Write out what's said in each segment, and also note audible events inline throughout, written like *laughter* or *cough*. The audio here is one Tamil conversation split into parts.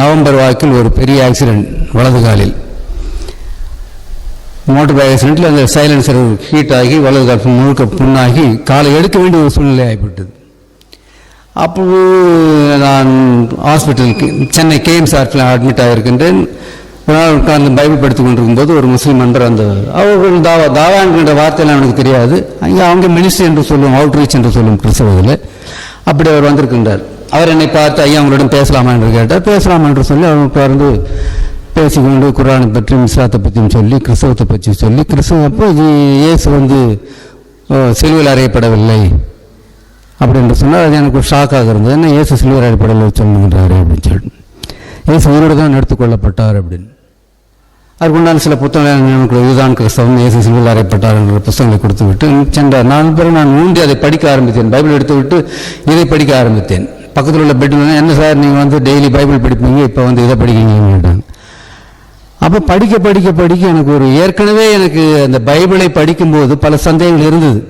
நவம்பர் வாக்கில் ஒரு பெரிய ஆக்சிடென்ட் வலது காலில். மோட்டர் பைக் ஆக்சிடென்ட்டில் அந்த சைலன்சர் ஹீட் ஆகி வலது கால் முழுக்க புண்ணாகி காலை எடுக்க வேண்டிய ஒரு சூழ்நிலை ஆகிவிட்டது. அப்போது நான் ஹாஸ்பிட்டலுக்கு சென்னை கேஎம்ஸ் ஆர்ட்டில் அட்மிட் ஆகியிருக்கின்றேன். ஒரு நாள் உட்கார்ந்து பைபிள் படித்து கொண்டிருக்கும்போது ஒரு முஸ்லீம் நண்பர் அந்த அவர்கள் தாவா தாவா என்கின்ற வார்த்தையெல்லாம் எனக்கு தெரியாது. அங்கே அவங்க மினிஸ்ட்ரி என்று சொல்லும் அவுட்ரீச் என்று சொல்லும் கிறிஸ்தவத்தில் அப்படி அவர் வந்திருக்கின்றார். அவர் என்னை பார்த்து ஐயா உங்களிடம் பேசலாமா? என்று கேட்டார். பேசலாம் என்று சொல்லி அவங்க உட்கார்ந்து பேசிக்கொண்டு குரானை பற்றியும் இஸ்லாத்தை பற்றியும் சொல்லி கிறிஸ்தவத்தை பற்றி சொல்லி கிறிஸ்தவ அப்போ இது இயேசு வந்து ஓ, சிலுவையில் அறையப்படவில்லை அப்படின்னு சொன்னால் அது எனக்கு ஒரு ஷாக்காக இருந்தது. என்ன இயேசு சிலுவையில் அறையப்படவில்லை சொல்லுங்கிறாரு அப்படின்னு சொல்லிட்டு. இயேசு உயிரோடு தான் எடுத்துக்கொள்ளப்பட்டார் அப்படின்னு. அதுக்குண்டான சில புத்தகங்கள் இதுதான் கிறிஸ்தவம் இயேசு சிலுவையில் அறையப்பட்டார் என்ற புத்தகங்களை கொடுத்து விட்டு சென்றார் நான் பிறகு நான் மூன்றி அதை படிக்க ஆரம்பித்தேன். பைபிள் எடுத்து விட்டு இதை படிக்க ஆரம்பித்தேன். பக்கத்தில் உள்ள பெட்டில் என்ன சார் நீங்கள் வந்து டெய்லி பைபிள் படிப்பீங்க? இப்போ வந்து இதை படிக்கிறீங்கன்னு கேட்டாங்க. அப்போ படிக்க படிக்க படிக்க எனக்கு ஒரு ஏற்கனவே எனக்கு அந்த பைபிளை படிக்கும்போது பல சந்தேகங்கள் இருந்தது.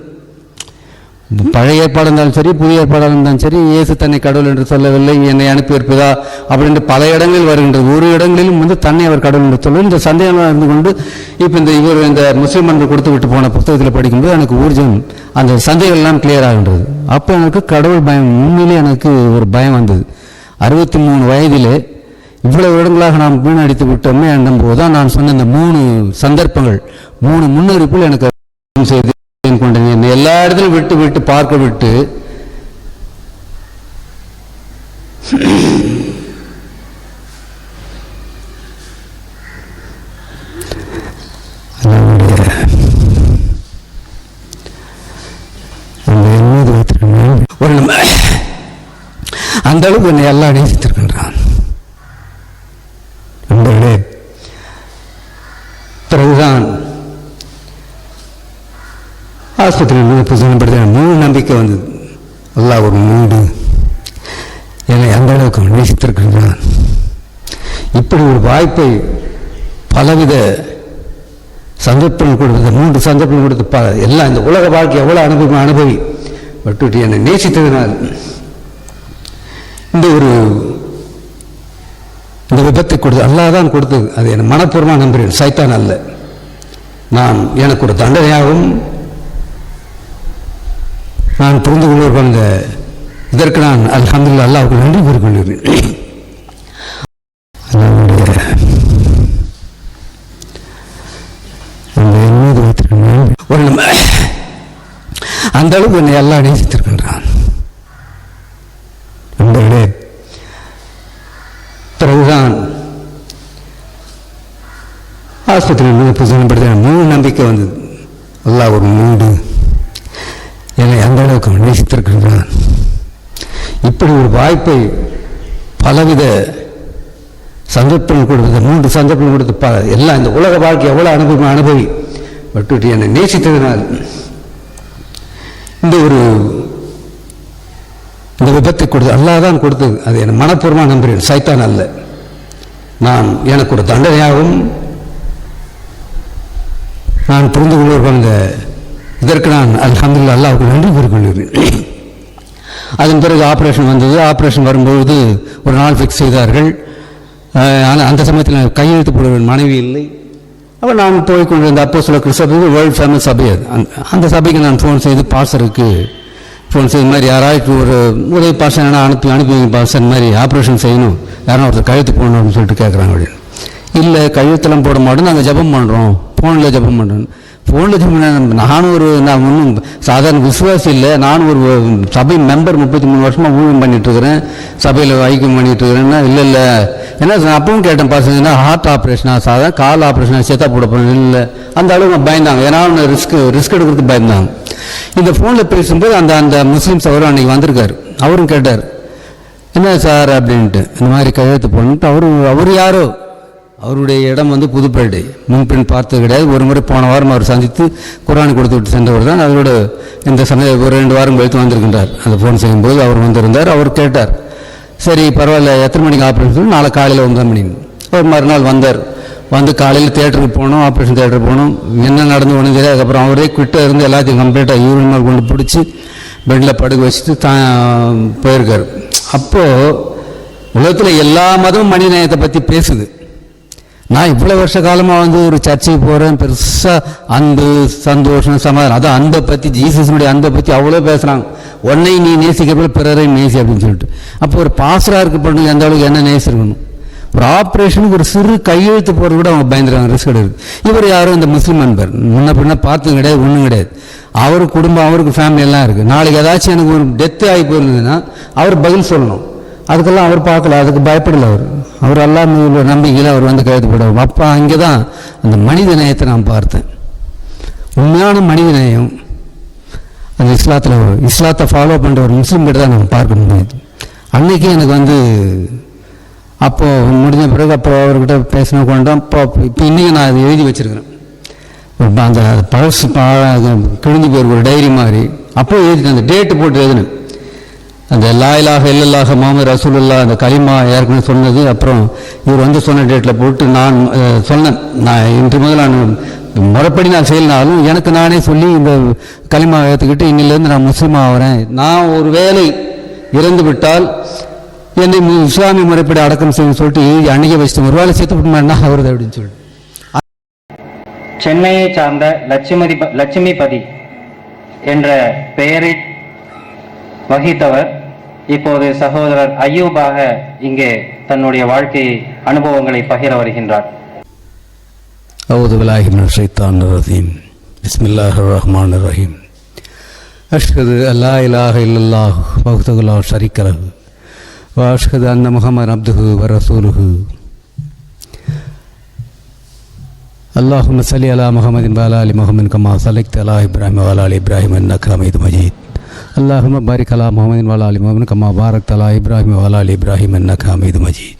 பழைய ஏற்பாடாக இருந்தாலும் சரி புதிய ஏற்பாடாக இருந்தாலும் சரி இயேசு தன்னை கடவுள் என்று சொல்லவில்லை என்னை அனுப்பியிருப்பதா அப்படின்ற பல இடங்களில் வருகின்றது. ஒரு இடங்களிலும் வந்து தன்னை அவர் கடவுள் என்று சொல்லி இந்த சந்தேகமாக இருந்து கொண்டு இப்போ இந்த இவர் இந்த முஸ்லீம் என்று கொடுத்து விட்டு போன புத்தகத்தில் படிக்கும்போது எனக்கு ஊர்ஜம் அந்த சந்தேகங்கள்லாம் கிளியர் ஆகின்றது. அப்போ எனக்கு கடவுள் பயம் உண்மையிலே எனக்கு ஒரு பயம் வந்தது. அறுபத்தி மூணு வயதிலே இவ்வளவு இடங்களாக நாம் வீணடித்து விட்டோமே என்னும் போது தான் நான் சொன்ன இந்த மூணு சந்தர்ப்பங்கள் மூணு முன்னறிப்புகள் எனக்கு செய்து என்னை எல்லா இடத்திலும் விட்டு விட்டு பார்க்க விட்டு அந்த அளவுக்கு என்னை எல்லாம் நேசித்திருக்கின்றான் நண்பர்களே பிறகுதான் ஆஸ்பத்திரியில் புதுமைப்படுத்த முழு நம்பிக்கை வந்தது. எல்லாம் ஒரு மூடு என்னை அந்த அளவுக்கு அவன் இப்படி ஒரு வாய்ப்பை பலவித சந்தர்ப்பம் கொடுத்தது மூன்று சந்தர்ப்பம் கொடுத்து ப எல்லாம் இந்த உலக வாழ்க்கை எவ்வளோ அனுபவம் அனுபவி பட்டுட்டு என்னை நேசித்ததினால் இந்த ஒரு இந்த விபத்தை கொடுத்து அல்லாஹ் தான் கொடுத்தது. அது என் மனப்பூர்வமாக நம்புகிறேன். சைத்தான் அல்ல. நான் எனக்கு ஒரு தண்டனையாகவும் நான் புரிந்து கொள்வர்கள் இந்த இதற்கு நான் அல்ஹம்துலில்லாஹ் அல்லாவுக்கு நன்றி கூறிக்கொள்கிறேன். அந்த ஒரு நம்ம அளவுக்கு என்னை எல்லாம் நேசித்திருக்கின்றான். நண்பர்களே பிறகுதான் ஆஸ்பத்திரியில் புதுமைப்படுத்த மூணு நம்பிக்கை வந்தது. எல்லாம் ஒரு மூடு என்னை அந்த அளவுக்கு நேசித்திருக்கின்றான் இப்படி ஒரு வாய்ப்பை பலவித சந்தர்ப்பங்கள் கொடுத்தது மூன்று சந்தர்ப்பங்கள் கொடுத்து ப எல்லாம் இந்த உலக வாழ்க்கை எவ்வளோ அனுபவம் அனுபவி பட்டு என்னை நேசித்ததினால் இந்த ஒரு இந்த விபத்தை கொடுத்து அல்லாதான் கொடுத்தது அது என் மனப்பூர்வமாக நம்புகிறேன். சைத்தான் அல்ல. நான் எனக்கு ஒரு தண்டனையாகவும் நான் புரிந்து கொள்வர்கள் இந்த இதற்கு நான் அல்ஹம்துலில்லாஹ் அல்லாவுக்கு நன்றி கூறிக்கொள்கிறேன். அதன் பிறகு ஆப்ரேஷன் வந்தது. ஆப்ரேஷன் வரும்பொழுது ஒரு நாள் ஃபிக்ஸ் செய்தார்கள். ஆனால் அந்த சமயத்தில் நான் கையெழுத்து போட மனைவி இல்லை. அப்போ நான் போய் கொண்டிருந்த அப்போ சில கிறிஸ்தவ வேர்ல்ட் ஃபேமஸ் சபை அது. அந்த- அந்த சபைக்கு நான் ஃபோன் செய்து பாசருக்கு ஃபோன் செய்து மாதிரி யாராவது ஒரு உதவி பாசன் என்ன அனுப்பி அனுப்பி வைங்க மாதிரி ஆப்ரேஷன் செய்யணும். யாரும் ஒருத்தர் கழுத்து போடணும் அப்படின்னு சொல்லிட்டு கேட்குறாங்க அப்படின்னு இல்லை கழுத்தெல்லாம் போட மாட்டோம் நாங்கள் ஜெபம் பண்ணுறோம் ஃபோனில் ஜெபம் பண்ணுறோம் ஃபோனில் நானும் ஒரு நான் ஒன்றும் சாதாரண விசுவாசி இல்லை. நானும் ஒரு சபை மெம்பர் முப்பத்தி மூணு வருஷமாக ஊழியம் பண்ணிகிட்ருக்கிறேன் சபையில் ஐக்கியம் பண்ணிகிட்ருக்கிறேன்னா இல்லை இல்லை. என்ன அப்பவும் கேட்டேன் பாசங்கன்னா ஹார்ட் ஆப்ரேஷனா சாதாரண கால் ஆப்ரேஷனா சேத்தா போட போகிறேன் இல்லை அந்த அளவுக்கு பயந்தாங்க. ஏன்னா அவங்க ரிஸ்க் ரிஸ்க் எடுக்கிறதுக்கு பயந்தாங்க. இந்த ஃபோனில் பேசும்போது அந்த அந்த முஸ்லீம்ஸ் அவரும் அன்றைக்கி வந்திருக்கார். அவரும் கேட்டார் என்ன சார்? அப்படின்ட்டு. இந்த மாதிரி கையெழுத்து போடணுன்ட்டு அவரு அவர் யாரோ? அவருடைய இடம் வந்து புதுப்பேட்டை. முன்பின் பார்த்தது கிடையாது. ஒரு முறை போன வாரம் அவர் சந்தித்து குரான் கொடுத்து விட்டு சென்றவர் தான். அதோட இந்த சமய ஒரு ரெண்டு வாரம் கழித்து வந்திருக்கின்றார். அந்த ஃபோன் செய்யும்போது அவர் வந்திருந்தார். அவர் கேட்டார் சரி பரவாயில்ல. எத்தனை மணிக்கு ஆப்ரேஷன் சொல்லி நாளை காலையில் ஒன்பது மணி. ஒரு மறுநாள் வந்தார். வந்து காலையில் தேட்டருக்கு போனோம் ஆப்ரேஷன் தேட்டருக்கு போனோம். என்ன நடந்து ஒன்றும் தெரியாது. அதுக்கப்புறம் அவரே கிட்ட இருந்து எல்லாத்தையும் கம்ப்ளீட்டாக யூரின் மாதிரி கொண்டு பிடிச்சி பெட்டில் படுக்க வச்சுட்டு தான் போயிருக்காரு. அப்போது உலகத்தில் எல்லா மதமும் மனிதநேயத்தை பற்றி பேசுது. நான் இவ்வளோ வருஷ காலமாக வந்து ஒரு சர்ச்சைக்கு போகிறேன் பெருசாக அன்பு சந்தோஷம் சமாதானம். அதான் அன்பை பற்றி ஜீசஸனுடைய அன்பை பற்றி அவ்வளோ பேசுகிறாங்க உன்னை நீ நேசிக்கிறப்ப பிறரை நேசி அப்படின்னு சொல்லிட்டு. அப்போ ஒரு பாசராக இருக்க பொண்ணு எந்த அளவுக்கு என்ன நேசிருக்கணும் ஒரு ஆப்ரேஷனுக்கு ஒரு சிறு கையெழுத்து போகிறது கூட அவங்க பயந்துருவாங்க ரிஸ்க் எடுக்குது இவர் யாரும் இந்த முஸ்லீம் அன்பர். முன்ன பின்ன பார்த்ததும் கிடையாது ஒன்றும் கிடையாது. அவர் குடும்பம் அவருக்கு ஃபேமிலி எல்லாம் இருக்குது நாளைக்கு ஏதாச்சும் எனக்கு ஒரு டெத்து ஆகி போயிருந்ததுன்னா அவர் பதில் சொல்லணும். அதுக்கெல்லாம் அவர் பார்க்கல. அதுக்கு பயப்படல அவர். அவர் எல்லாம் நம்பிக்கையில் அவர் வந்து கைது போடுவார் அப்போ அங்கே தான் அந்த மனித நேயத்தை நான் பார்த்தேன். உண்மையான மனித நேயம் அந்த இஸ்லாத்தில் இஸ்லாத்தை ஃபாலோ பண்ணுற ஒரு முஸ்லீம் கிட்ட தான் நம்ம பார்க்க முடியாது அன்னைக்கு எனக்கு வந்து அப்போது முடிஞ்ச பிறகு அப்போ அவர்கிட்ட பேசின கொண்டோம். இப்போ இப்போ இன்றைக்கி நான் அதை எழுதி வச்சுருக்கிறேன். அந்த பழசு பா- கிழிஞ்சு போயிருக்க ஒரு டைரி மாதிரி. அப்போ எழுதி அந்த டேட்டு போட்டு எழுதினேன். அந்த லாயிலாக இல்லல்லாக மாமர் ரசூலுல்லா அந்த கலிமா ஏற்கனவே சொன்னது. அப்புறம் இவர் வந்து சொன்ன டேட்டில் போட்டு நான் சொன்னேன். நான் இன்று முதல் நான் முறைப்படி நான் செய்யலனாலும் எனக்கு நானே சொல்லி இந்த கலிமா ஏற்றுக்கிட்டு இன்னிலேருந்து நான் முஸ்லீம் ஆகிறேன் நான் ஒரு வேலை இறந்து விட்டால் என்னை மு- இஸ்லாமிய முறைப்படி அடக்கம் செய்யணும்னு சொல்லிட்டு அன்னைக்கு வச்சுட்டு ஒரு வேலை சேர்த்து விட்டுமாண்ணா அவரது அப்படின்னு சொல்லிட்டு. சென்னையை சார்ந்த லட்சுமதி லட்சுமிபதி என்ற பெயரை வகித்தவர் இப்போது சகோதரர் ஐயூபாக இங்கே தன்னுடைய வாழ்க்கை அனுபவங்களை பகிர வருகின்றார் أعوذ بالله من الشيطان الرجيم بسم الله الرحمن الرحيم أشهد أن لا إله إلا الله وحده لا شريك له وأشهد أن محمد عبده ورسوله اللهم صل على محمد وعلى آل محمد كما صليت على إبراهيم وعلى آل إبراهيم إنك حميد مجيد அல்லாஹும பாரிக் அலா முகமதின் வாலா அலி முகமது கம்மா பாரக் தலா இப்ராஹிம் வாலா அலி இப்ராஹிம் என்ன காமீது மஜீத்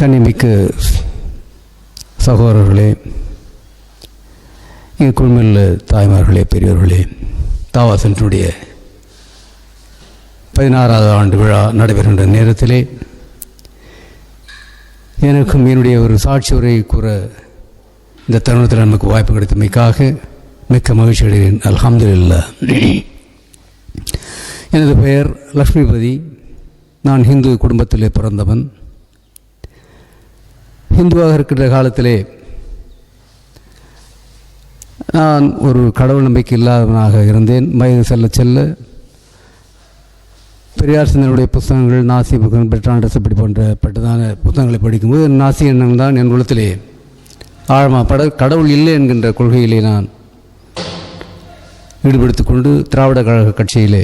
கனிமிக்கு சகோதரர்களே இங்கே குழுமில் தாய்மார்களே பெரியவர்களே தாவா சென்றுடைய பதினாறாவது ஆண்டு விழா நடைபெறுகின்ற நேரத்திலே எனக்கும் என்னுடைய ஒரு சாட்சி உரை கூற இந்த தருணத்தில் நமக்கு வாய்ப்பு கிடைத்தமைக்காக மிக்க மகிழ்ச்சி அடைகிறேன். அல்ஹம்துலில்லாஹ். எனது பெயர் லக்ஷ்மிபதி. நான் ஹிந்து குடும்பத்திலே பிறந்தவன். ஹிந்துவாக இருக்கின்ற காலத்திலே நான் ஒரு கடவுள் நம்பிக்கை இல்லாதவனாக இருந்தேன். வயது செல்ல செல்ல பெரியார் சிந்தனுடைய புத்தகங்கள் நாசி புத்தகம் பெட்ராண்டஸ் இப்படி போன்ற பட்டதான புத்தகங்களை படிக்கும்போது நாசி எண்ணம் தான் என் உள்ளத்திலே. ஆழமாக பட கடவுள் இல்லை என்கின்ற கொள்கையிலே நான் ஈடுபடுத்திக் கொண்டு திராவிட கழக கட்சியிலே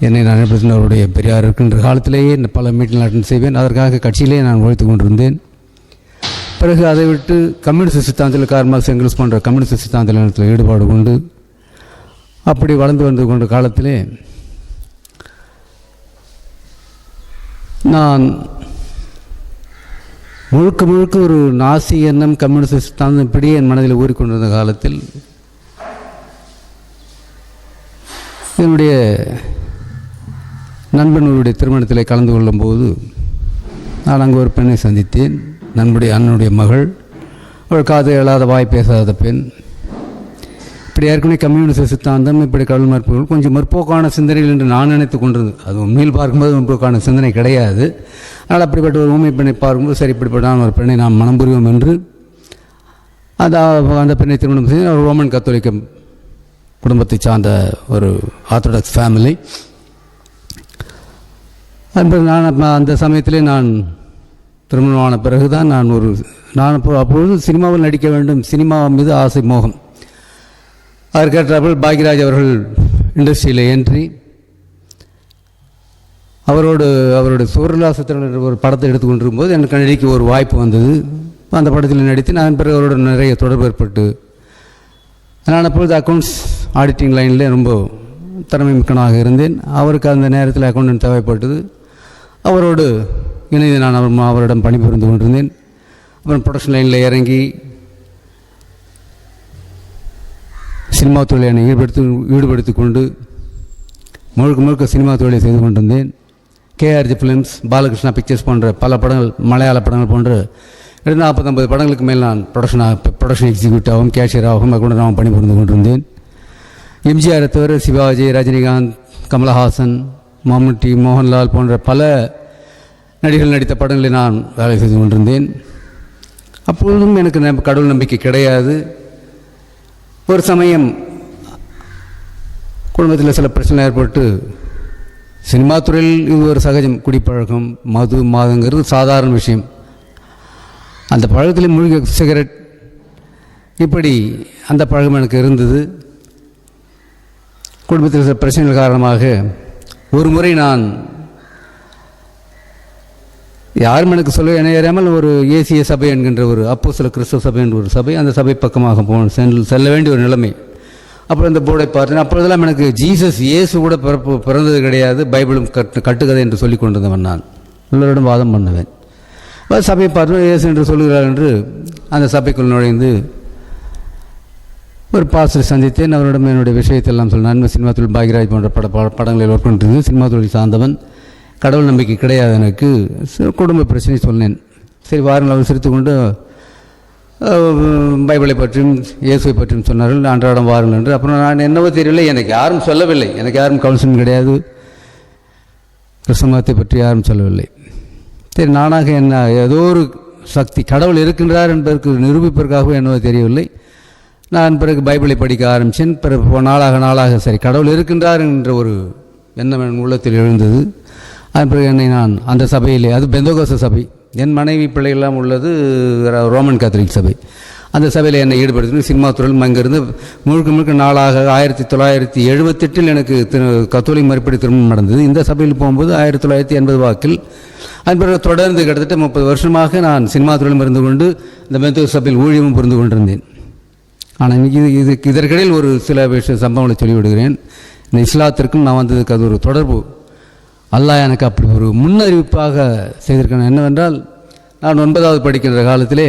என்னை நான் அவருடைய பெரியார் இருக்கின்ற காலத்திலேயே பல மீட்டிங் அட்டன் செய்வேன். அதற்காக கட்சியிலே நான் உழைத்து கொண்டிருந்தேன். பிறகு அதை விட்டு கம்யூனிஸ்ட் சித்தாந்தத்தில் கார்மார்க்ஸ் எங்கில்ஸ் போன்ற கம்யூனிஸ்ட் சித்தாந்தத்தில் ஈடுபாடு கொண்டு அப்படி வளர்ந்து வந்து கொண்ட காலத்திலே நான் முழுக்க முழுக்க ஒரு நாசி எண்ணம் கம்யூனிஸ்ட் சித்தாந்தம் இப்படியே என் மனதில் ஊறிக்கொண்டிருந்த காலத்தில் என்னுடைய நண்பனுடைய திருமணத்தில் கலந்து கொள்ளும்போது நான் அங்கே ஒரு பெண்ணை சந்தித்தேன். நண்புடைய அண்ணனுடைய மகள் அவள் காது எழாத வாய் பேசாத பெண். இப்படி ஏற்கனவே கம்யூனிஸ்ட் சித்தாந்தம் இப்படி கடல் மறுப்புகள் கொஞ்சம் முற்போக்கான சிந்தனைகள் என்று நான் நினைத்து கொண்டிருந்தது அது உண்மையில் பார்க்கும்போது முற்போக்கான சிந்தனை கிடையாது. அதனால் அப்படிப்பட்ட ஒரு ஊமை பெண்ணை பார்க்கும்போது சரி இப்படிப்பட்ட ஒரு பெண்ணை நாம் மனம் புரிவோம் என்று அந்த அந்த பெண்ணை திருமணம் செய்து ஒரு ரோமன் கத்தோலிக்க குடும்பத்தை சார்ந்த ஒரு ஆர்த்தடாக்ஸ் ஃபேமிலி. அன்று நான் அந்த சமயத்திலே நான் திருமணமான பிறகு தான் நான் ஒரு நான் அப்போ அப்பொழுது சினிமாவில் நடிக்க வேண்டும். சினிமா மீது ஆசை மோகம். அதற்கேற்றார்கள் பாக்யராஜ் அவர்கள் இண்டஸ்ட்ரியில் ஏன்றி அவரோடு அவருடைய சூரலாசத்தில் ஒரு படத்தை எடுத்துக்கொண்டிருக்கும்போது எனக்கு நடிக்க ஒரு வாய்ப்பு வந்தது. அந்த படத்தில் நடித்து நான் பிறகு அவரோட நிறைய தொடர்பு ஏற்பட்டு நான் அப்பொழுது அக்கௌண்ட்ஸ் ஆடிட்டிங் லைனில் ரொம்ப திறமை மிக்கனாக இருந்தேன். அவருக்கு அந்த நேரத்தில் அக்கௌண்டன்ட் தேவைப்பட்டது. அவரோடு இணைந்து நான் அவர் அவரிடம் பணிபுரிந்து கொண்டிருந்தேன். அப்புறம் ப்ரொடக்ஷன் லைனில் இறங்கி சினிமா தொழிலை என்னை ஈடுபடுத்தி ஈடுபடுத்தி கொண்டு முழுக்க முழுக்க சினிமா தொழிலை செய்து கொண்டிருந்தேன். கேஆர்ஜி ஃபிலிம்ஸ் பாலகிருஷ்ணா பிக்சர்ஸ் போன்ற பல படங்கள் மலையாள படங்கள் போன்ற இரண்டு நாற்பத்தொம்பது படங்களுக்கு மேல் நான் ப்ரொடக்ஷனாக ப்ரொடக்ஷன் எக்ஸிக்யூட்டிவாகவும் கேஷியராகவும் அக்கௌண்டராகவும் பணிபுரிந்து கொண்டிருந்தேன். எம்ஜிஆரை தவிர சிவாஜி ரஜினிகாந்த் கமலஹாசன் மம்முட்டி மோகன்லால் போன்ற பல நடிகர்கள் நடித்த படங்களில் நான் வேலை செய்து கொண்டிருந்தேன். அப்பொழுதும் எனக்கு நம்ப- கடவுள் நம்பிக்கை கிடையாது. ஒரு சமயம் குடும்பத்தில் சில பிரச்சனை ஏற்பட்டு சினிமா துறையில் இது ஒரு சகஜம். குடிப்பழக்கம் மது மாதங்கிறது சாதாரண விஷயம். அந்த பழக்கத்தில் மூழ்கி சிகரெட். இப்படி அந்த பழக்கம் எனக்கு இருந்தது. குடும்பத்தில் சில பிரச்சனைகள் காரணமாக ஒரு முறை நான் யாரும் எனக்கு சொல்ல என அறியாமல் ஒரு ஏசிய சபை என்கின்ற ஒரு அப்போ சில கிறிஸ்தவ சபை என்ற ஒரு சபை அந்த சபை பக்கமாக போன செல்ல வேண்டிய ஒரு நிலைமை. அப்புறம் இந்த போர்டை பார்த்தேன். அப்பொழுதெல்லாம் எனக்கு ஜீசஸ் இயேசு கூட பிறப்பு பிறந்தது கிடையாது. பைபிளும் கட்டு கட்டுகதை என்று சொல்லி கொண்டிருந்தவன் நான். எல்லோரிடம் வாதம் பண்ணுவேன். சபையை பார்த்து இயேசு என்று சொல்கிறார் என்று அந்த சபைக்குள் நுழைந்து ஒரு பாஸ்டர் சந்தித்தேன். அவரிடம் என்னுடைய விஷயத்தெல்லாம் எல்லாம் நன்மை சினிமா தொழில் பாக்யராஜ் போன்ற பட பட- படங்களில் ஒர்க் பண்ணிட்டு சினிமா தொழில் சார்ந்தவன். கடவுள் நம்பிக்கை கிடையாது எனக்கு. குடும்ப பிரச்சனை சொன்னேன். சரி வாருங்கள். அவர் சிரித்து கொண்டு பைபிளை பற்றியும் இயேசுவை பற்றியும் சொன்னார்கள். அன்றாடம் வாருங்கள் என்று. அப்புறம் நான் என்னவோ தெரியவில்லை. எனக்கு யாரும் சொல்லவில்லை. எனக்கு யாரும் கவுன்சிலிங் கிடையாது. கிறிஸ்தவ மதத்தை பற்றி யாரும் சொல்லவில்லை. சரி நானாக என்ன ஏதோ ஒரு சக்தி கடவுள் இருக்கின்றார் என்பதற்கு நிரூபிப்பதற்காகவே என்னவோ தெரியவில்லை. நான் பிறகு பைபிளை படிக்க ஆரம்பித்தேன். பிறகு நாளாக நாளாக சரி கடவுள் இருக்கின்றார் என்ற ஒரு எண்ணம் என் உள்ளத்தில் எழுந்தது. அதன் பிறகு என்னை நான் அந்த சபையிலே அது பெந்தோகோச சபை. என் மனைவி பிள்ளைகள்லாம் உள்ளது ரோமன் கத்தோலிக் சபை. அந்த சபையில் என்னை ஈடுபடுத்தினு சினிமா துறையில் அங்கிருந்து முழுக்க முழுக்க நாளாக ஆயிரத்தி தொள்ளாயிரத்தி எழுபத்தெட்டில் எனக்கு திரு கத்தோலிக் மறுபடி திருமணம் நடந்தது. இந்த சபையில் போகும்போது ஆயிரத்தி தொள்ளாயிரத்தி எண்பது வாக்கில் அதன் பிறகு தொடர்ந்து கிட்டத்தட்ட முப்பது வருஷமாக நான் சினிமா துறையிலும் இருந்து கொண்டு இந்த மெந்தூர் சபையில் ஊழியமும் புரிந்து கொண்டிருந்தேன். ஆனால் இன்னைக்கு இது இதுக்கு இதற்கிடையில் ஒரு சில விஷய சம்பவங்களை சொல்லிவிடுகிறேன். இந்த இஸ்லாத்திற்கும் நான் வந்ததுக்கு அது ஒரு தொடர்பு. அல்லாஹ் எனக்கு அப்படி ஒரு முன்னறிவிப்பாக செய்திருக்கேன் என்னவென்றால் நான் ஒன்பதாவது படிக்கின்ற காலத்திலே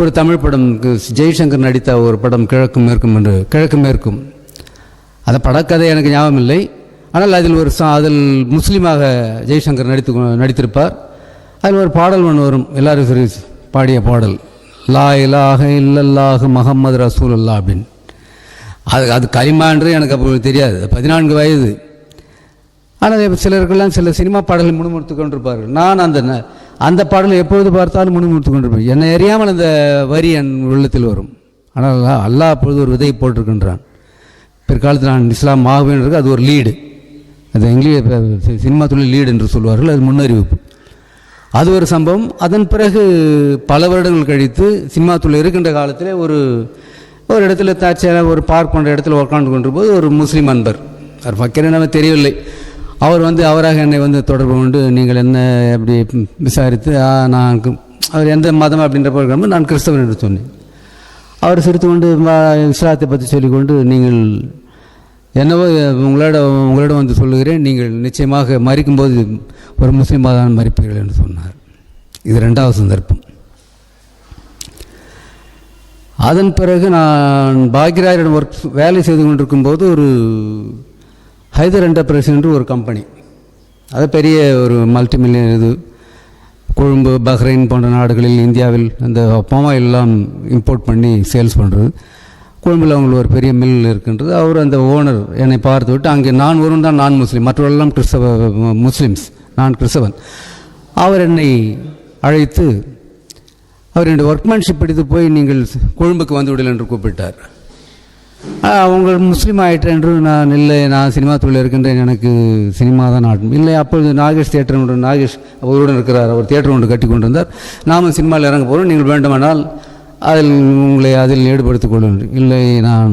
ஒரு தமிழ் படம் ஜெய்சங்கர் நடித்த ஒரு படம் கிழக்கும் மேற்கும் என்று கிழக்கு மேற்கும். அந்த படக்கதை எனக்கு ஞாபகம் இல்லை ஆனால் அதில் ஒரு சா அதில் முஸ்லீமாக ஜெய்சங்கர் நடித்து நடித்திருப்பார். அதில் ஒரு பாடல் ஒன்று வரும். எல்லாரும் சரி பாடிய பாடல். லா இலாஹ இல்லல்லாஹு ரசூல் அல்லா அப்படின்னு. அது அது கலிமான்று எனக்கு அப்போ தெரியாது. பதினான்கு வயது. ஆனால் சிலருக்கெல்லாம் சில சினிமா பாடலை முணுமுணுத்து கொண்டிருப்பார்கள். நான் அந்த ந- அந்த பாடலை எப்பொழுது பார்த்தாலும் முணுமுணுத்து கொண்டிருப்பேன். என்னை அறியாமல் அந்த வரி என் உள்ளத்தில் வரும். ஆனால் அல்லாஹ் அல்லாஹ் அப்பொழுது ஒரு விதை போட்டிருக்கின்றான். பிற்காலத்தில் நான் இஸ்லாம் ஆகுவேன்றது அது ஒரு லீடு. அது இங்கிலீஷ் சினிமா தொழில் லீடு என்று சொல்வார்கள் அது முன்னறிவிப்பு. அது ஒரு சம்பவம். அதன் பிறகு பல வருடங்கள் கழித்து சினிமா தொழில் இருக்கின்ற காலத்தில் ஒரு ஒரு இடத்துல தாச்சியாக ஒரு பார்க் பண்ணுற இடத்துல உட்காந்து கொண்டிருப்போது ஒரு முஸ்லீம் அன்பர். அவர் ஃபக்கீர் நம்ம தெரியவில்லை. அவர் வந்து அவராக என்னை வந்து தொடர்பு கொண்டு நீங்கள் என்ன எப்படி விசாரித்து நான் அவர் எந்த மதம் அப்படின்ற போகிறோம் நான் கிறிஸ்தவன் என்று சொன்னேன். அவர் சிரித்து கொண்டு இஸ்லாத்தை பற்றி சொல்லிக்கொண்டு நீங்கள் என்னவோ உங்களோட உங்களிடம் வந்து சொல்லுகிறேன். நீங்கள் நிச்சயமாக மறிக்கும்போது ஒரு முஸ்லீமாக தான் மறிப்பீர்கள் என்று சொன்னார். இது ரெண்டாவது சந்தர்ப்பம். அதன் பிறகு நான் பாக்யராஜிடம் ஒர்க் வேலை செய்து கொண்டிருக்கும் போது ஒரு ஹைதர் என்டர்பிரைஸ்ன்ற ஒரு கம்பெனி அது பெரிய ஒரு மல்டி மில்லியன் இது. கொழும்பு பஹ்ரைன் போன்ற நாடுகளில் இந்தியாவில் அந்த பாமாயில் எல்லாம் இம்போர்ட் பண்ணி சேல்ஸ் பண்ணுறது கொழும்பில் அவங்களுக்கு ஒரு பெரிய மில் இருக்கின்றது. அவர் அந்த ஓனர் என்னை பார்த்து விட்டு அங்கே நான் ஒருவன் தான் நான் முஸ்லீம். மற்றவர்களெல்லாம் கிறிஸ்தவ முஸ்லீம்ஸ். நான் கிறிஸ்தவன். அவர் என்னை அழைத்து அவர் என்னுடைய ஒர்க்மேன்ஷிப் எடுத்து போய் நீங்கள் கொழும்புக்கு வந்து விடல என்று கூப்பிட்டார். அவங்க முஸ்லீம் ஆயிட்டேன் என்று நான் இல்லை. நான் சினிமா தொழில் இருக்கின்றேன். எனக்கு சினிமா தான் நாட்டம் இல்லை அப்பொழுது நாகேஷ் தியேட்டர் ஒன்று நாகேஷ் அவருடன் இருக்கிறார். அவர் தியேட்டர் ஒன்று கட்டி கொண்டிருந்தார். நாமும் சினிமாவில் இறங்க போகிறோம் நீங்கள் வேண்டுமானால் அதில் உங்களை அதில் ஈடுபடுத்திக் கொள்ளுங்கள். இல்லை நான்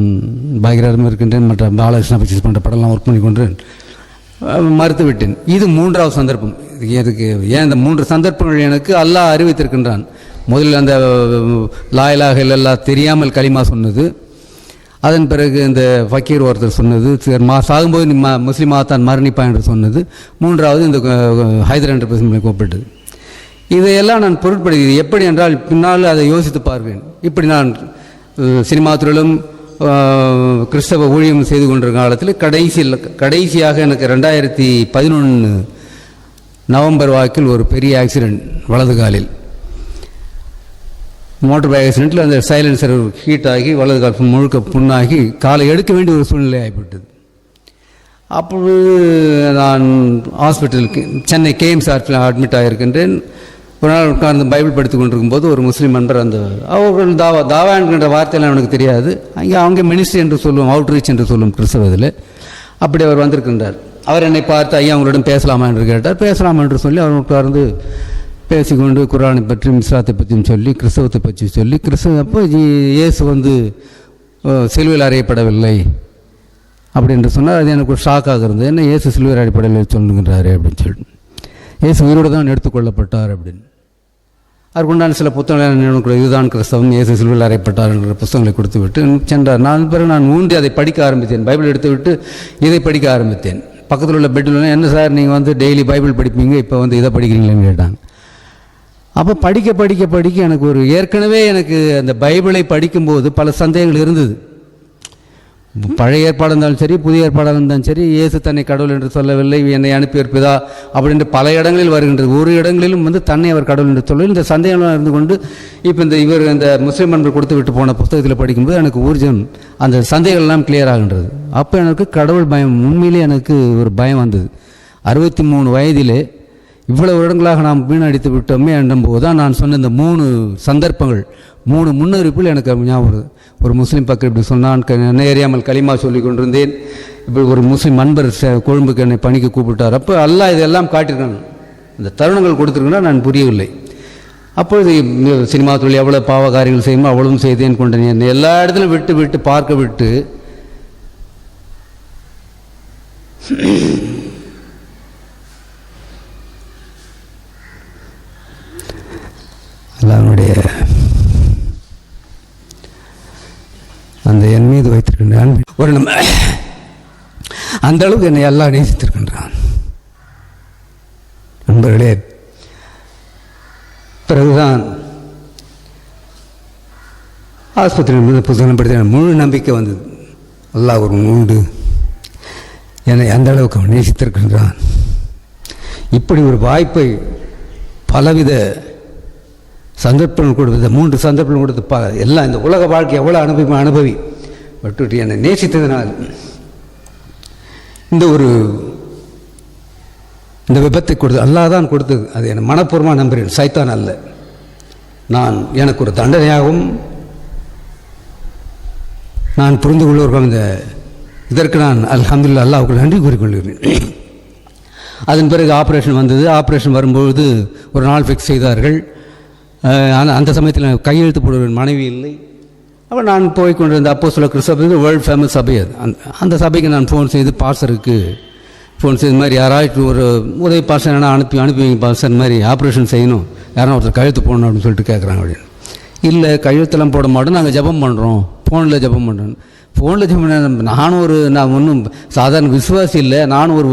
பாகிராரம் இருக்கின்றேன். மற்ற பாலகிருஷ்ணா பிக்சர்ஸ் பண்ணுற படம்லாம் ஒர்க் பண்ணி கொண்டேன் மறுத்துவிட்டேன். இது மூன்றாவது சந்தர்ப்பம். இது எதுக்கு ஏன் இந்த மூன்று சந்தர்ப்பங்கள் எனக்கு அல்லாஹ் அறிவித்திருக்கின்றான். முதலில் அந்த லாயலாக இல்லல்லா தெரியாமல் களிமா சொன்னது. அதன் பிறகு இந்த ஃபக்கீர் ஒருத்தர் சொன்னது சரி, மா சாகும்போது நீ ம முஸ்லீமாக தான் மரணிப்பா என்று சொன்னது. மூன்றாவது இந்த ஹைதர் என்ற கூப்பிட்டது. இதையெல்லாம் நான் பொருட்படுகிறது எப்படி என்றால் பின்னால் அதை யோசித்து பார்ப்பேன். இப்படி நான் சினிமா துறையிலும் கிறிஸ்தவ ஊழியம் செய்து கொண்டிருக்க காலத்தில் கடைசியில் கடைசியாக எனக்கு ரெண்டாயிரத்தி பதினொன்று நவம்பர் வாக்கில் ஒரு பெரிய ஆக்சிடெண்ட் வலது காலில். மோட்டர் பைக் ஆக்சிடெண்ட்டில் அந்த சைலன்சர் ஹீட் ஆகி வலது கால் முழுக்க புண்ணாகி காலை எடுக்க வேண்டிய ஒரு சூழ்நிலை ஆகிவிட்டது. அப்பொழுது நான் ஹாஸ்பிட்டலுக்கு சென்னை கேஎம்ஸ்ஆர்பில் அட்மிட் ஆகியிருக்கின்றேன். ஒரு நாள் உட்கார்ந்து பைபிள் படித்து கொண்டிருக்கும்போது ஒரு முஸ்லீம் நண்பர் அந்த அவர்கள் தாவா தாவா என்கின்ற வார்த்தையெல்லாம் எனக்கு தெரியாது. அங்கே அவங்க மினிஸ்ட்ரி என்று சொல்லுவோம் அவுட்ரீச் என்று சொல்லும் கிறிஸ்தவத்தில் அப்படி அவர் வந்திருக்கின்றார். அவர் என்னை பார்த்து ஐயா அவங்களிடம் பேசலாமா? என்று கேட்டார். பேசலாமா? என்று சொல்லி அவர் உட்கார்ந்து பேசிக்கொண்டு குரானை பற்றியும் இஸ்லாத்தை பற்றியும் சொல்லி கிறிஸ்தவத்தை பற்றி சொல்லி கிறிஸ்தவ அப்போ இயேசு வந்து அஹ், சிலுவையில் அறையப்படவில்லை அப்படின்னு சொன்னார். அது எனக்கு ஒரு ஷாக்காக இருந்தது. என்ன இயேசு சிலுவையில் அறையப்படவில்லை சொல்லுகின்றாரு அப்படின்னு சொல்லிட்டு. இயேசு உயிரோடு தான் எடுத்துக்கொள்ளப்பட்டார் அப்படின்னு. அவருக்கு சில புத்தகங்களை கூட இதுதான் கிறிஸ்தவம் இயேசு சிலுவையில் அறையப்பட்டார் என்ற புத்தகங்களை கொடுத்து விட்டு சென்றார். நான் பிறகு நான் ஊன்றி அதை படிக்க ஆரம்பித்தேன். பைபிள் எடுத்து விட்டு இதை படிக்க ஆரம்பித்தேன். பக்கத்தில் உள்ள பெட்டில் என்ன சார் நீங்கள் வந்து டெய்லி பைபிள் படிப்பீங்க இப்போ வந்து இதை படிக்கிறீங்களேன்னு கேட்டாங்க. அப்போ படிக்க படிக்க படிக்க எனக்கு ஒரு ஏற்கனவே எனக்கு அந்த பைபிளை படிக்கும்போது பல சந்தேகங்கள் இருந்தது. பழைய ஏற்பாடாக இருந்தாலும் சரி புதிய ஏற்பாடாக இருந்தாலும் சரி இயேசு தன்னை கடவுள் என்று சொல்லவில்லை என்னை அனுப்பி இருப்பதா அப்படின்ற பல இடங்களில் வருகின்றது. ஒரு இடங்களிலும் வந்து தன்னை அவர் கடவுள் என்று சொல்லி இந்த சந்தேகம்லாம் இருந்து கொண்டு இப்போ இந்த இவர் இந்த முஸ்லீம் நண்பர் கொடுத்து விட்டு போன புத்தகத்தில் படிக்கும்போது எனக்கு ஊர்ஜம் அந்த சந்தேகங்கள் கிளியர் ஆகின்றது. அப்போ எனக்கு கடவுள் பயம் உண்மையிலே எனக்கு ஒரு பயம் வந்தது. அறுபத்தி மூணு வயதிலே இவ்வளவு வருடங்களாக நாம் வீணடித்து விட்டோமே என்னும்போது தான் நான் சொன்ன இந்த மூணு சந்தர்ப்பங்கள் மூணு முன்னறிப்புகள் எனக்கு ஞாபகம் ஒரு முஸ்லீம் பக்கம் இப்படி சொன்னான் க- என்னை அறியாமல் களிமா சொல்லி கொண்டிருந்தேன். இப்படி ஒரு முஸ்லீம் அன்பர் ச- கொழும்புக்கு என்னை பணிக்கு கூப்பிட்டார். அப்போ அல்லா இதெல்லாம் காட்டியிருக்காங்க. இந்த தருணங்கள் கொடுத்துருக்குன்னா நான் புரியவில்லை. அப்பொழுது சினிமா தொழில் எவ்வளோ பாவ காரியங்கள் செய்யுமோ அவ்வளவும் செய்தேன் கொண்டேன். என்னை எல்லா இடத்துலையும் விட்டு விட்டு பார்க்க விட்டு அந்த என் மீது வைத்திருக்கின்ற அன்பு. ஒரு நம்ம அந்த அளவுக்கு என்னை எல்லாம் நேசித்திருக்கின்றான். நண்பர்களே பிறகுதான் ஆஸ்பத்திரியில் இருந்து புத்தகம் படித்த முழு நம்பிக்கை வந்தது. அல்லாஹ் ஒரு உண்டு என்னை அந்த அளவுக்கு அவன் நேசித்திருக்கின்றான். இப்படி ஒரு வாய்ப்பை பலவித சந்தர்ப்பம் கொடுத்தது மூன்று சந்தர்ப்பம் கொடுத்து பா எல்லாம் இந்த உலக வாழ்க்கை எவ்வளோ அனுபவி அனுபவி. பட்டுட்டு என்னை நேசித்ததனால் இந்த ஒரு இந்த விபத்தை கொடுத்து அல்லாஹ் தான் கொடுத்தது. அது என் மனப்பூர்வமாக நம்புகிறேன். சைத்தான் அல்ல. நான் எனக்கு ஒரு தண்டனையாகவும் நான் புரிந்து கொள்வர்கள் இந்த இதற்கு நான் அல்ஹம்துலில்லாஹ் அல்லாவுக்கு நன்றி கூறிக்கொள்கிறேன். *clears throat* அதன் பிறகு ஆப்ரேஷன் வந்தது. ஆப்ரேஷன் வரும்பொழுது ஒரு நாள் ஃபிக்ஸ் செய்தார்கள். ஆனால் அந்த சமயத்தில் கையெழுத்து போடுவேன் மனைவி இல்லை. அப்போ நான் போய் கொண்டிருந்த அப்போ சொல்ல கிறிஸ்தவ வேர்ல்டு ஃபேமஸ் சபை அது. அந்த அந்த சபைக்கு நான் ஃபோன் செய்து பாசருக்கு ஃபோன் செய்து மாதிரி யாராச்சும் ஒரு உதவி பாஸ்டர் என்ன அனுப்பி அனுப்பி வைங்க பாஸ்டர் மாதிரி ஆப்ரேஷன் செய்யணும். யாரும் ஒருத்தர் கழுத்து போடணும் அப்படின்னு சொல்லிட்டு கேட்குறாங்க அப்படின்னு. இல்லை கையெழுத்தெல்லாம் போட மாட்டோம். நாங்கள் ஜெபம் பண்ணுறோம் ஃபோனில் ஜெபம் பண்ணுறோம் ஃபோனில் லட்சுமி நானும் ஒரு நான் ஒன்றும் சாதாரண விசுவாசி இல்லை நானும் ஒரு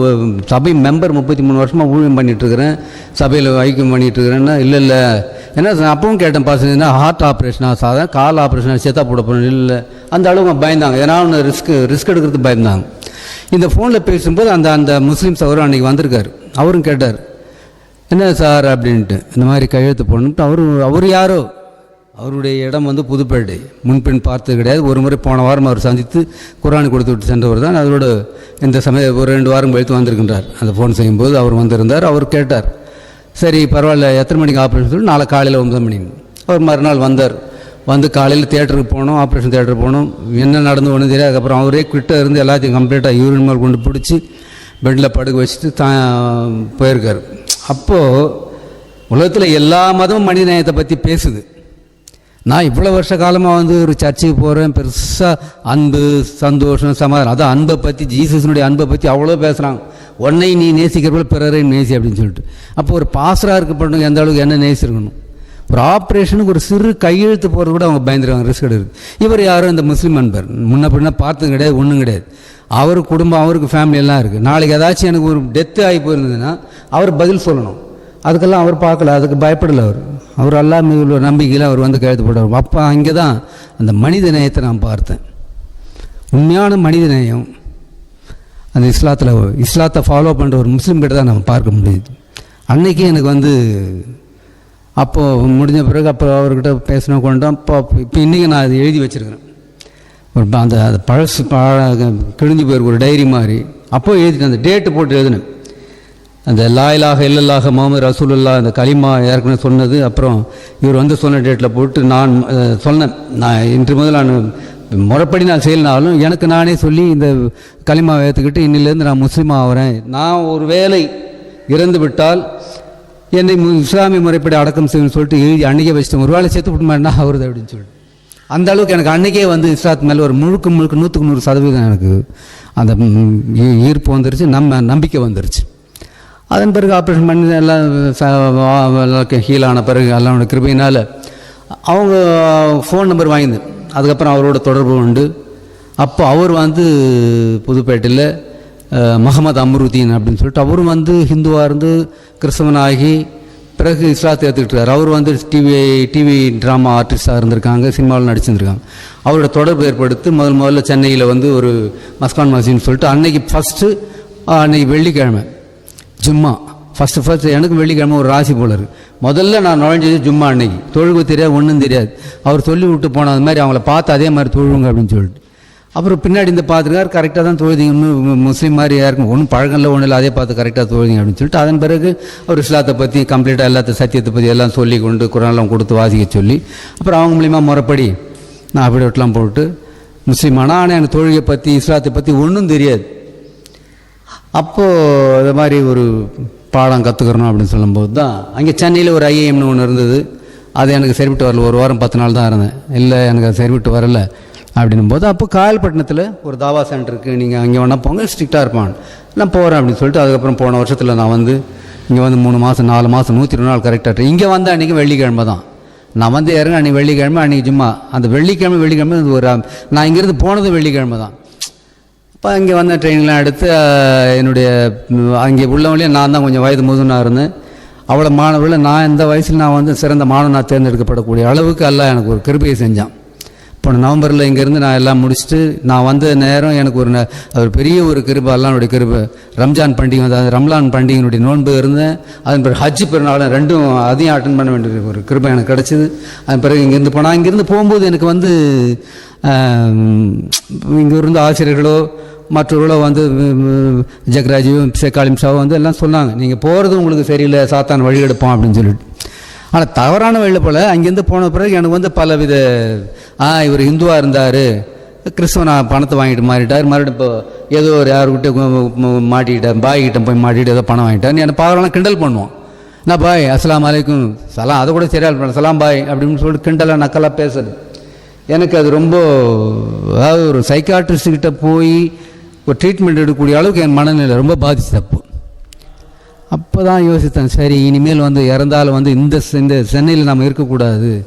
சபை மெம்பர் முப்பத்தி மூணு வருஷமாக ஊழியம் பண்ணிகிட்ருக்கிறேன் சபையில் வைக்கம் பண்ணிகிட்ருக்கிறேன்னா இல்லை இல்லை. ஏன்னா நான் அப்பவும் கேட்டேன் பாஸ் ஹார்ட் ஆப்ரேஷனா சாதாரண கால் ஆப்ரேஷனா சேத்தா போட போகணும் இல்லை அந்த அளவுக்கு பயந்தாங்க. ஏன்னா ஒன்று ரிஸ்க் ரிஸ்க் எடுக்கிறது பயந்தாங்க. இந்த ஃபோனில் பேசும்போது அந்த அந்த முஸ்லீம் சவரும் அன்றைக்கி வந்திருக்கார். அவரும் கேட்டார் என்ன சார்? அப்படின்ட்டு. இந்த மாதிரி கையெழுத்து போடணுன்ட்டு அவரு அவர் யாரோ? அவருடைய இடம் வந்து புதுப்பேட்டை. முன்பின் பார்த்தது கிடையாது. ஒரு முறை போன வாரம் அவர் சந்தித்து குரான் கொடுத்து விட்டு சென்றவர் தான். அதோட இந்த சமய ஒரு ரெண்டு வாரம் கழித்து வந்திருக்கின்றார். அந்த ஃபோன் செய்யும்போது அவர் வந்திருந்தார். அவர் கேட்டார் சரி பரவாயில்ல எத்தனை மணிக்கு ஆப்ரேஷன் சொல்லி நாளை காலையில் ஒன்பது மணி. அவர் மறுநாள் வந்தார். வந்து காலையில் தேட்டருக்கு போனோம் ஆப்ரேஷன் தியேட்டருக்கு போனோம். என்ன நடந்து ஒன்றும் தெரியாது. அதுக்கப்புறம் அவரே கிட்ட இருந்து எல்லாத்தையும் கம்ப்ளீட்டாக யூரின் மேல் கொண்டு பிடிச்சி பெட்டில் படுக்க வச்சுட்டு தான் போயிருக்கார். அப்போது உலகத்தில் எல்லா மதமும் மனித நேயத்தை பற்றி பேசுது. நான் இவ்வளோ வருஷ காலமாக வந்து ஒரு சர்ச்சுக்கு போகிறேன் பெருசாக அன்பு சந்தோஷம் சமாதானம். அதான் அன்பை பற்றி ஜீசஸினுடைய அன்பை பற்றி அவ்வளோ பேசுகிறாங்க உன்னை நீ நேசிக்கிறவள் பிறரை நேசி அப்படின்னு சொல்லிட்டு. அப்போ ஒரு பாசராக இருக்கப்படணும் எந்த அளவுக்கு என்ன நேசிருக்கணும் ஒரு ஆப்ரேஷனுக்கு ஒரு சிறு கையெழுத்து போகிறது கூட அவங்க பயந்துருவாங்க. ரிஸ்க் எடுக்குது இவர் யாரும் இந்த முஸ்லீம் அன்பர். முன்ன பின்னா பார்த்தது கிடையாது ஒன்றும் கிடையாது. அவர் குடும்பம் அவருக்கு ஃபேமிலி எல்லாம் இருக்குது நாளைக்கு ஏதாச்சும் எனக்கு ஒரு டெத்து ஆகி போயிருந்ததுன்னா அவர் பதில் சொல்லணும். அதுக்கெல்லாம் அவர் பார்க்கல அதுக்கு பயப்படலை அவர். அவர் அல்லா மீது உள்ள நம்பிக்கையில் அவர் வந்து கழுத்து போடுவார் அப்போ அங்கே தான் அந்த மனித நேயத்தை நான் பார்த்தேன். உண்மையான மனித நேயம் அந்த இஸ்லாத்தில் இஸ்லாத்தை ஃபாலோ பண்ணுற ஒரு முஸ்லீம் கிட்ட தான் நம்ம பார்க்க முடியுது. அன்றைக்கி எனக்கு வந்து அப்போது முடிஞ்ச பிறகு அப்போ அவர்கிட்ட பேசின கொண்டோம் இப்போ இப்போ இன்றைக்கி நான் அது எழுதி வச்சுருக்கிறேன். ஒரு அந்த அந்த பழசு பழ கிழிஞ்சு போயிருக்கு ஒரு டைரி மாதிரி. அப்போ எழுதிட்டேன் அந்த டேட்டு போட்டு எழுதினேன். அந்த லாயிலாக இல்லல்லாக முகமது ரசூலுல்லா அந்த கலிமா ஏற்கனவே சொன்னது. அப்புறம் இவர் வந்து சொன்ன டேட்டில் போட்டு நான் சொன்னேன். நான் இன்று முதல் நான் முறைப்படி நான் செய்யலனாலும் எனக்கு நானே சொல்லி இந்த களிமா ஏற்றுக்கிட்டு இன்னிலேருந்து நான் முஸ்லீம் ஆகிறேன் நான் ஒரு வேலை இறந்து விட்டால் என்னை மு- இஸ்லாமிய முறைப்படி அடக்கம் செய்யணும்னு சொல்லிட்டு எழுதி அன்னைக்கே வச்சுட்டேன். ஒரு வேலை சேர்த்து விட்டுமாட்டா அவருது அப்படின்னு சொல்லிட்டு. அந்த அளவுக்கு எனக்கு அன்னைக்கே வந்து இஸ்லாத் மேலே ஒரு முழுக்க முழுக்க நூற்றுக்கு நூறு சதவீதம் எனக்கு அந்த ஈ- ஈர்ப்பு வந்துருச்சு நம்ம நம்பிக்கை வந்துருச்சு. அதன் பிறகு ஆப்ரேஷன் பண்ணி எல்லாம் ஹீல் ஆன பிறகு எல்லாம் கிருபையினால் அவங்க ஃபோன் நம்பர் வாங்கிது அதுக்கப்புறம் அவரோட தொடர்பு உண்டு. அப்போ அவர் வந்து புதுப்பேட்டையில் அஹ், முகமது அம்ருதீன் அப்படின்னு சொல்லிட்டு அவரும் வந்து ஹிந்துவாக இருந்து கிறிஸ்தவனாகி பிறகு இஸ்லாத்தை ஏற்றுக்கிட்டார் அவர் வந்து டிவி டிவி ட்ராமா ஆர்டிஸ்டாக இருந்திருக்காங்க சினிமாவில் நடிச்சிருந்துருக்காங்க. அவரோட தொடர்பு ஏற்படுத்தி முதல் முதல்ல சென்னையில் வந்து ஒரு மஸ்கான் மசீன்னு சொல்லிட்டு அன்னைக்கு ஃபஸ்ட்டு அன்னைக்கு வெள்ளிக்கிழமை ஜும்மா. ஃபஸ்ட்டு ஃபஸ்ட்டு எனக்கு வெள்ளிக்கிழமை ஒரு ராசி போல இருக்குது முதல்ல நான் நுழைஞ்சது ஜும்மா அன்னைக்கு. தொழுகு தெரியாது ஒன்றும் தெரியாது. அவர் சொல்லி விட்டு போன அது மாதிரி அவங்கள பார்த்து அதே மாதிரி தொழுவுங்க அப்படின்னு சொல்லிட்டு. அப்புறம் பின்னாடி இந்த பார்த்துருக்காரு கரெக்டாக தான் தொழுதிங்க. இன்னும் முஸ்லீம் மாதிரி யாருக்கும் ஒன்றும் பழகம்ல ஒன்றும் இல்லை அதே பார்த்து கரெக்டாக தொழுதிங்க அப்படின்னு சொல்லிட்டு அதன் பிறகு அவர் இஸ்லாத்தை பற்றி கம்ப்ளீட்டாக எல்லாத்த சத்தியத்தை பற்றி எல்லாம் சொல்லி கொண்டு குரான்லாம் கொடுத்து வாசிக்க சொல்லி அப்புறம் அவங்க மூலிமா முறைப்படி நான் அப்படி விட்டுலாம் போட்டு முஸ்லீம் ஆனால் ஆனால் எனக்கு தொழுகை பற்றி இஸ்லாத்தை பற்றி ஒன்றும் தெரியாது. அப்போது இது மாதிரி ஒரு பாடம் கற்றுக்கிறணும் அப்படின்னு சொல்லும்போது தான் அங்கே சென்னையில் ஒரு ஐஏஎம்னு ஒன்று இருந்தது. அது எனக்கு சரிவிட்டு வரல. ஒரு வாரம் பத்து நாள் தான் இருந்தேன். இல்லை எனக்கு அது சரிவிட்டு வரல அப்படின்னும் போது அப்போ காயல்பட்டினத்தில் ஒரு தாவா சென்டர் இருக்குது நீங்கள் அங்கே வேணால் போங்க ஸ்ட்ரிக்டாக இருப்பான். நான் போகிறேன் அப்படின்னு சொல்லிட்டு அதுக்கப்புறம் போன வருஷத்தில் நான் வந்து இங்கே வந்து மூணு மாதம் நாலு மாதம் நூற்றி இருபது நாள் கரெக்டாக இங்கே வந்த அன்றைக்கி வெள்ளிக்கிழமை தான். நான் வந்து இறங்க அன்றைக்கி வெள்ளிக்கிழமை அன்றைக்கி சும்மா அந்த வெள்ளிக்கிழமை வெள்ளிக்கிழமை ஒரு நான் இங்கேருந்து போனது வெள்ளிக்கிழமை தான். இப்போ இங்கே வந்த ட்ரெயின்லாம் எடுத்து என்னுடைய அங்கே உள்ளவங்களே நான் தான் கொஞ்சம் வயது முதுனாக இருந்தேன். அவ்வளோ மாணவர்கள் நான் இந்த வயசில் நான் வந்து சிறந்த மாணவனாக தேர்ந்தெடுக்கப்படக்கூடிய அளவுக்கு எல்லாம் எனக்கு ஒரு கிருபையை செஞ்சான். இப்போ நவம்பரில் இங்கேருந்து நான் எல்லாம் முடிச்சுட்டு நான் வந்த நேரம் எனக்கு ஒரு ந- ஒரு பெரிய ஒரு கிருபை அல்லானுடைய கிருபை. ரம்ஜான் பண்டிகை அதாவது ரம்லான் பண்டிகையினுடைய நோன்பு இருந்தேன். அதன் பிறகு ஹஜ் பெருநாள் ரெண்டும் அதையும் அட்டன் பண்ண வேண்டிய ஒரு கிருபை எனக்கு கிடச்சிது. அதன் பிறகு இங்கேருந்து போனால் இங்கேருந்து போகும்போது எனக்கு வந்து இங்கே இருந்த ஆசிரியர்களோ மற்றவர்களோ வந்து ஜக்ராஜியோ சேக்காலிம் வந்து எல்லாம் சொன்னாங்க. நீங்கள் போகிறது உங்களுக்கு சரியில்லை சாத்தான் வழி எடுப்போம் அப்படின்னு சொல்லிட்டு. ஆனால் தவறான வழியில் போல் அங்கேருந்து போன பிறகு எனக்கு வந்து பல வித ஆ இவர் இந்துவாக இருந்தார் கிறிஸ்தவனா பணத்தை வாங்கிட்டு மாறிட்டார் மறுபடியும் இப்போ ஏதோ ஒரு யாருக்கிட்ட மாட்டிக்கிட்டேன் பாய் கிட்ட போய் மாட்டிட்டு ஏதோ பணம் வாங்கிட்டார். என்னை பார்க்கலாம் கிண்டல் பண்ணுவோம் நான் பாய் அஸ்லாம் அலைக்கும். சலாம் அதை கூட சரியாக பண்ண சலாம் பாய் அப்படின்னு சொல்லிட்டு கிண்டலாக நக்கலாக பேசுறது. எனக்கு அது ரொம்ப அதாவது ஒரு சைக்காட்ரிஸ்ட்கிட்ட போய் ஒரு ட்ரீட்மெண்ட் எடுக்கக்கூடிய அளவுக்கு என் மனநிலை ரொம்ப பாதிச்சு அப்போ. அப்போ தான் யோசித்தேன் சரி இனிமேல் வந்து இறந்தாலும் வந்து இந்த செ- இந்த சென்னையில் நம்ம இருக்கக்கூடாது.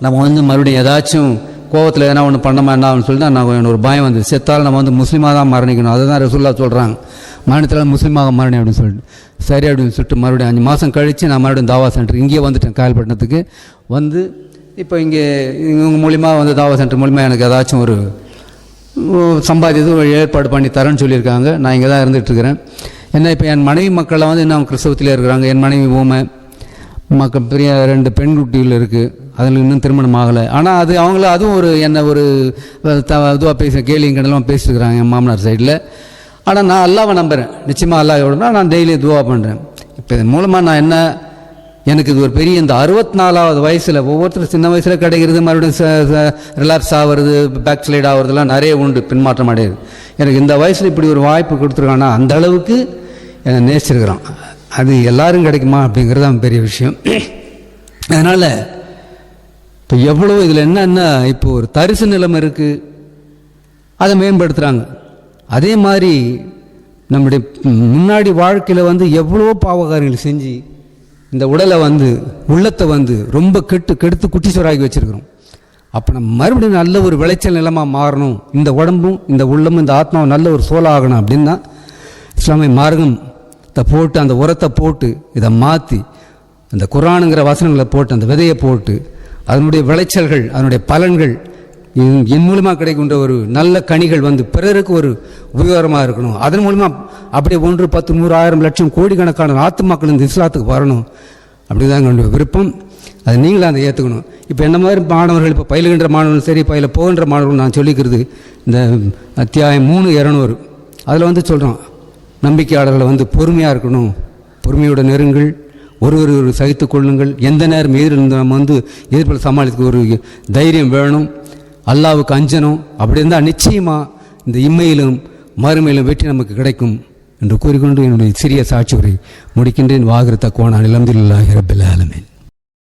நம்ம வந்து மறுபடியும் ஏதாச்சும் கோவத்தில் எதனா ஒன்று பண்ண வேண்டாம்னு சொல்லி தான் நான் எனக்கு ஒரு பயம் வந்து செத்தாலும் நம்ம வந்து முஸ்லீமாக தான் மரணிக்கணும். அதை தான் ரசுல்லா சொல்கிறாங்க மரணத்தில் முஸ்லீமாக மரணி அப்படின்னு சொல்லிட்டு. சரி அப்படின்னு சொல்லிட்டு மறுபடியும் அஞ்சு மாதம் கழித்து நான் மறுபடியும் தாவா சென்டர் இங்கேயே வந்துட்டேன் காயல்பட்டினத்துக்கு. வந்து இப்போ இங்கே இவங்க மூலிமா வந்து தாவா சென்டர் மூலிமா எனக்கு ஏதாச்சும் ஒரு சம்பாதித்து ஏற்பாடு பண்ணி தரேன்னு சொல்லியிருக்காங்க. நான் இங்கே தான் இருந்துகிட்ருக்கிறேன். என்ன இப்போ என் மனைவி மக்கள்லாம் வந்து இன்னும் கிறிஸ்தவத்தில் இருக்கிறாங்க. என் மனைவி ஊமை மக்கள் பெரிய ரெண்டு பெண் குட்டிகள் இருக்குது அதில் இன்னும் திருமணம் ஆகலை. ஆனால் அது அவங்கள அதுவும் ஒரு என்ன ஒரு த இதுவாக பேச கேலியும் கிண்டலாம் பேசிட்டுருக்குறாங்க என் மாமனார் சைடில் ஆனால் நான் அல்லாவை நம்புகிறேன் நிச்சயமாக அல்லாஹ் எவ்வளோனா நான் டெய்லி துவா பண்ணுறேன் இப்போ இது மூலமாக நான் என்ன எனக்கு இது ஒரு பெரிய இந்த அறுபத்தி நாலாவது வயசில் ஒவ்வொருத்தரும் சின்ன வயசில் கிடைக்கிறது மறுபடியும் ரிலாக்ஸ் ஆகிறது பேக் ஸ்லைட் ஆகிறதுலாம் நிறைய உண்டு பின்மாற்றம் அடையுது எனக்கு இந்த வயசில் இப்படி ஒரு வாய்ப்பு கொடுத்துருக்கான்னா அந்த அளவுக்கு என்னை நேசிச்சிருக்கிறான். அது எல்லாரும் கிடைக்குமா அப்படிங்கிறது தான் பெரிய விஷயம். அதனால் இப்போ எவ்வளோ இதில் என்னன்னா இப்போ ஒரு தரிசு நிலம் இருக்குது அதை மேம்படுத்துகிறாங்க அதே மாதிரி நம்முடைய முன்னாடி வாழ்க்கையில் வந்து எவ்வளோ பாவகாரங்கள் செஞ்சு இந்த உடலை வந்து உள்ளத்தை வந்து ரொம்ப கெட்டு கெடுத்து குட்டிச்சோராக்கி வச்சுருக்கிறோம். அப்போ நம்ம மறுபடியும் நல்ல ஒரு விளைச்சல் நிலமாக மாறணும். இந்த உடம்பும் இந்த உள்ளமும் இந்த ஆத்மாவும் நல்ல ஒரு சோலாகணும் அப்படின்னா இஸ்லாமிய மார்க்கம் இதை போட்டு அந்த உரத்தை போட்டு இதை மாற்றி அந்த குரானுங்கிற வசனங்களை போட்டு அந்த விதையை போட்டு அதனுடைய விளைச்சல்கள் அதனுடைய பலன்கள் என் மூலமாக கிடைக்கின்ற ஒரு நல்ல கனிகள் வந்து பிறருக்கு ஒரு உபயோகமாக இருக்கணும். அதன் மூலமாக அப்படியே ஒன்று பத்து நூறு ஆயிரம் லட்சம் கோடிக்கணக்கான ஆத்து மக்கள் இந்த இஸ்லாத்துக்கு வரணும். அப்படிதான் எங்களுடைய விருப்பம். அது நீங்களும் அதை ஏற்றுக்கணும் இப்போ என்ன மாதிரி மாணவர்கள் இப்போ பயிலுகின்ற மாணவர்கள் சரி பயில போகின்ற மாணவர்கள் நான் சொல்லிக்கிறது இந்த அத்தியாயம் மூணு இரநூறு. அதில் வந்து சொல்கிறோம் நம்பிக்கையாளர்களை வந்து பொறுமையாக இருக்கணும். பொறுமையோட நெருங்கள். ஒருவர் ஒரு சகித்து கொள்ளுங்கள். எந்த நேரம் எதிர் நம்ம வந்து எதிர்ப்பில் சமாளித்துக்கு ஒரு தைரியம் வேணும். அல்லாவுக்கு அஞ்சனும். அப்படி இருந்தால் நிச்சயமாக இந்த இம்மையிலும் மறுமையிலும் வெற்றி நமக்கு கிடைக்கும் என்று கூறிக்கொண்டு என்னுடைய சிறிய சாட்சி உரை முடிக்கின்றேன். வாகர தக்குவான அலமதுல்லாஹி ரபில் ஆலமீன்.